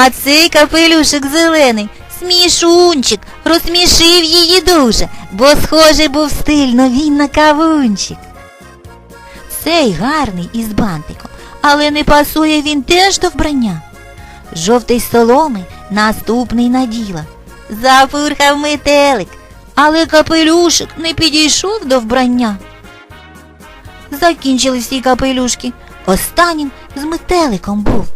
А цей капелюшик зелений, смішунчик, розсмішив її дуже, бо схожий був стильно він на кавунчик. Цей гарний із бантиком, але не пасує він теж до вбрання. Жовтий соломи наступний наділа. Запурхав метелик, але капелюшик не підійшов до вбрання. Закінчили всі капелюшки. Останнім з метеликом був.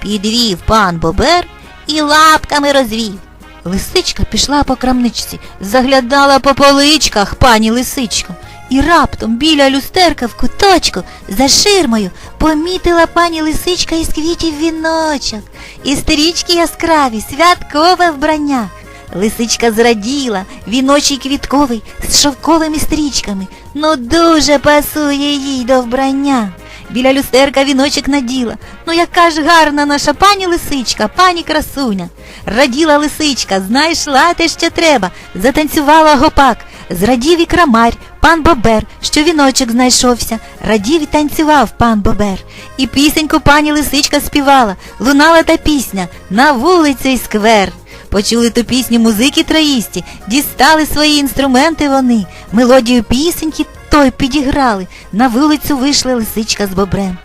Підвів пан Бобер і лапками розвів. Лисичка пішла по крамничці, заглядала по поличках пані лисичко, і раптом біля люстерка в куточку за ширмою помітила пані лисичка із квітів віночок, і стрічки яскраві, святкове вбрання. Лисичка зраділа, віночий квітковий з шовковими стрічками, ну дуже пасує їй до вбрання. Біля люстерка віночок наділа. Ну яка ж гарна наша пані лисичка, пані красуня. Раділа лисичка, знайшла те, що треба, затанцювала гопак. Зрадів і крамарь, пан Бобер, що віночок знайшовся, радів і танцював пан Бобер. І пісеньку пані лисичка співала, лунала та пісня на вулиці й сквер. Почули ту пісню музики троїсті, дістали свої інструменти вони, мелодію пісеньки той підіграли, на вулицю вийшли лисичка з бобрем.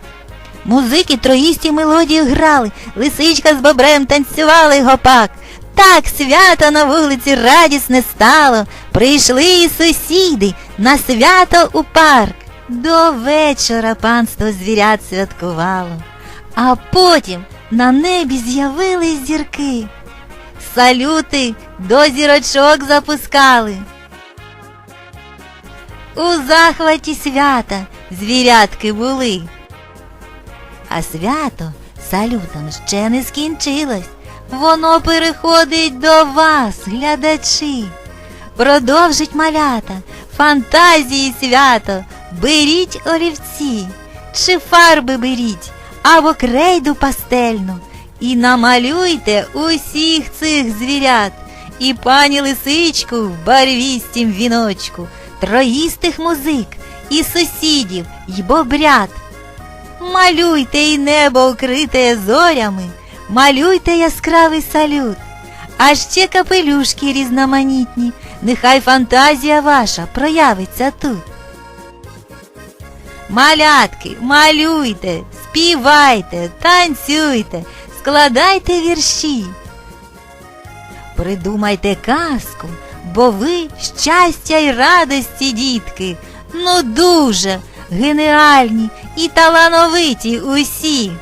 Музики троїсті мелодію грали, лисичка з бобрем танцювали гопак. Так свято на вулиці радісне стало, прийшли і сусіди на свято у парк. До вечора панство звірят святкувало, а потім на небі з'явились зірки. Салюти до зірочок запускали. У захваті свята звірятки були. А свято салютом ще не скінчилось. Воно переходить до вас, глядачі. Продовжить малята, фантазії свято, беріть олівці, чи фарби беріть, або крейду пастельну, і намалюйте усіх цих звірят, і пані лисичку в барвістім віночку, троїстих музик, і сусідів, й бобрят. Малюйте і небо вкрите зорями, малюйте яскравий салют, а ще капелюшки різноманітні, нехай фантазія ваша проявиться тут. Малятки, малюйте, співайте, танцюйте, складайте вірші. Придумайте казку, бо ви щастя й радості, дітки, ну дуже геніальні і талановиті усі.